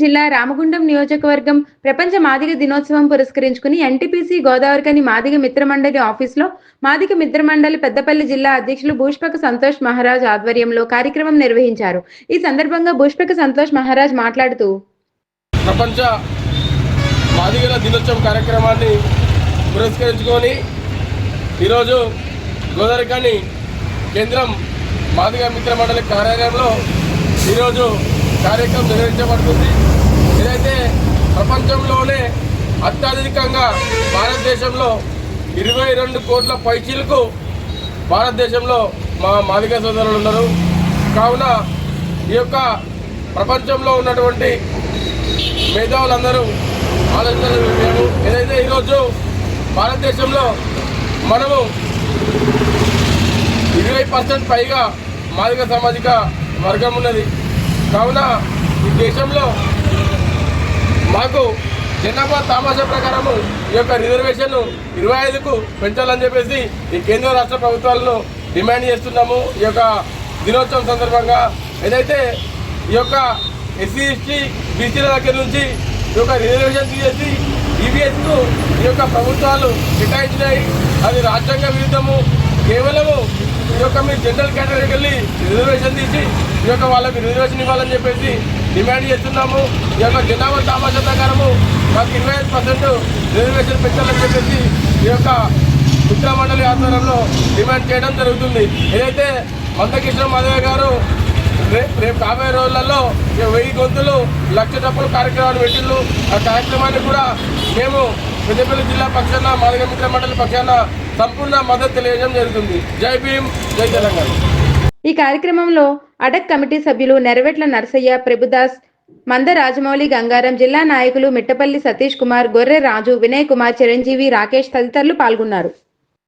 జిల్లా రామగుండం నియోజకవర్గం ప్రపంచ మాదిగ దినోత్సవం పురస్కరించుకుని ఎన్టీపీసీ గోదావరికని మాదిగ మిత్రమండలి ఆఫీసులో మాదిగ మిత్రమండలి పెద్దపల్లి జిల్లా అధ్యక్షులు భూష్పక సంతోష్ మహారాజ్ ఆధ్వర్యంలో కార్యక్రమం నిర్వహించారు. ఈ సందర్భంగా భూష్పక సంతోష్ మహారాజ్ మాట్లాడుతూ ప్రపంచ మాదిగల దినోత్సవం కార్యక్రమాన్ని పురస్కరించుకొని ఈరోజు గోదావరికని కేంద్రం మాదిగ మిత్ర మండలి కార్యాలయంలో ఈరోజు కార్యక్రమం నిర్వహించబడుతుంది. ఇదైతే ప్రపంచంలోనే అత్యధికంగా భారతదేశంలో ఇరవై రెండు కోట్ల పైచీలకు భారతదేశంలో మా మాదిక సోదరులు ఉన్నారు. కావున ఈ యొక్క ప్రపంచంలో ఉన్నటువంటి మేధావులందరూ ఆలోచనలు మేము ఏదైతే ఈరోజు భారతదేశంలో మనము ఇరవై పర్సెంట్ పైగా మాదిక సామాజిక వర్గం ఉన్నది కావున ఈ దేశంలో మాకు జనాభా తామాషా ప్రకారము ఈ యొక్క రిజర్వేషన్ ఇరవై ఐదుకు పెంచాలని చెప్పేసి ఈ కేంద్ర రాష్ట్ర ప్రభుత్వాలను డిమాండ్ చేస్తున్నాము. ఈ యొక్క దినోత్సవం సందర్భంగా ఏదైతే ఈ యొక్క ఎస్సీ ఎస్టీ బీసీల దగ్గర నుంచి ఈ యొక్క రిజర్వేషన్ తీసేసి ఈబీఎస్కు ఈ యొక్క ప్రభుత్వాలు కేటాయించినాయి. అది రాజ్యాంగ విరుద్ధము కేవలము యొక్క మీరు జనరల్ కేటగిరీకి వెళ్ళి రిజర్వేషన్ తీసి ఈ యొక్క వాళ్ళకి రిజర్వేషన్ ఇవ్వాలని చెప్పేసి డిమాండ్ చేస్తున్నాము. ఈ యొక్క జనాభా సామాజిక ప్రకారము మాకు ఇరవై ఐదు పర్సెంట్ రిజర్వేషన్ పెంచాలని చెప్పేసి ఈ యొక్క మిత్ర మండలి ఆధ్వర్యంలో డిమాండ్ చేయడం జరుగుతుంది. ఏదైతే మందకృష్ణ మాధవ్ గారు రేపు రాబోయే రోజులలో వెయ్యి గొంతులు లక్ష డబ్బులు కార్యక్రమాన్ని పెట్టిళ్ళు ఆ కార్యక్రమాన్ని కూడా మేము పెద్దపల్లి జిల్లా పక్షాన మాదిగ మిత్ర మండలి పక్షాన సంపూర్ణ మద్దతు తెలియజేయడం జరుగుతుంది. జై భీమ్ జై తెలంగాణ. ఈ కార్యక్రమంలో అడక్ కమిటీ సభ్యులు నెరవెట్ల నరసయ్య ప్రభుదాస్ మంద రాజమౌళి గంగారం జిల్లా నాయకులు మిట్టపల్లి సతీష్ కుమార్ గొర్రె రాజు వినయ్ కుమార్ చిరంజీవి రాకేష్ తదితరులు పాల్గొన్నారు.